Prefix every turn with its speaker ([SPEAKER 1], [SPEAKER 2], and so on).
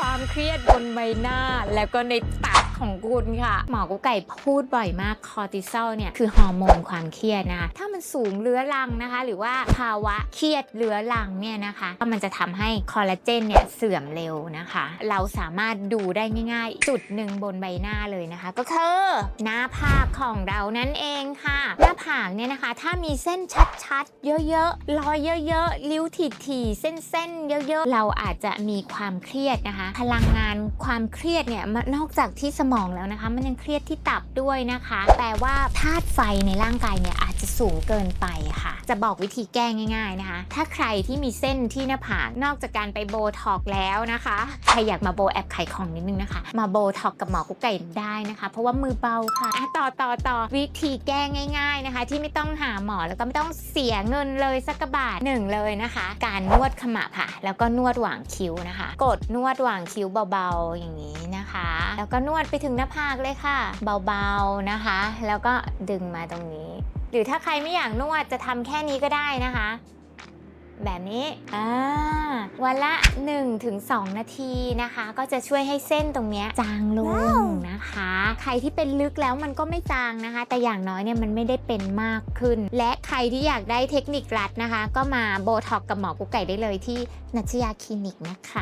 [SPEAKER 1] ความเครียดบนใบหน้าแล้วก็ในตับ ของคุณค่ะ หมอกุ๊กไก่พูดบ่อยมากคอร์ติซอลเนี่ยคือฮอร์โมนความเครียดนะคะถ้ามันสูงเรื้อรังนะคะ หรือว่าภาวะเครียดเรื้อรังเนี่ยนะคะก็มันจะทำให้คอลลาเจนเนี่ยเสื่อมเร็วนะคะ เราสามารถดูได้ง่าย ๆ จุดหนึ่งบนใบหน้าเลยนะคะ ก็คือหน้าผากของเรานั่นเองค่ะ หน้าผากเนี่ยนะคะ ถ้ามีเส้นชัดๆ เยอะๆรอยเยอะๆริ้วถี่ๆเส้นๆเยอะๆ เราอาจจะมีความเครียดนะคะ พลังงานความเครียดเนี่ยนนอกจากที่สมองแล้วนะคะ มันยังเครียดที่ตับด้วยนะคะ แปลว่าธาตุไฟในร่างกายเนี่ยอาจจะสูงเกินไปค่ะ จะบอกวิธีแก้ง่ายๆนะคะ ถ้าใครที่มีเส้นที่หน้าผากนอกจากการไปโบท็อกแล้วนะคะ ใครอยากมาโบแอบไขของนิดนึงนะคะ มาโบท็อกกับหมอกุ๊กไก่ได้นะคะ เพราะว่ามือเบาค่ะอะต่อต่อต่อวิธีแก้ง่าย ๆนะคะ ที่ไม่ต้องหาหมอแล้วก็ไม่ต้องเสียเงินเลยสักบาทหนึ่งเลยนะคะ การนวดขมับค่ะ แล้วก็นวดหว่างคิ้วนะคะ กดนวดหว่างคิ้วเบาๆอย่างนี้นะคะ แล้วก็นวดไปถึงหน้าผากเลยค่ะ เบาๆนะคะ แล้วก็ดึงมาตรงนี้ หรือถ้าใครไม่อยากนวดจะทำแค่นี้ก็ได้นะคะ แบบนี้อ่าวันละ 1-2 นาทีนะคะ ก็จะช่วยให้เส้นตรงเนี้ยจางลงนะคะ ใครที่เป็นลึกแล้วมันก็ไม่จางนะคะ แต่อย่างน้อยเนี่ยมันไม่ได้เป็นมากขึ้น และใครที่อยากได้เทคนิครัดนะคะ ก็มาโบท็อกกับหมอกุ๊กไก่ได้เลยที่นัชยาคลินิกนะคะ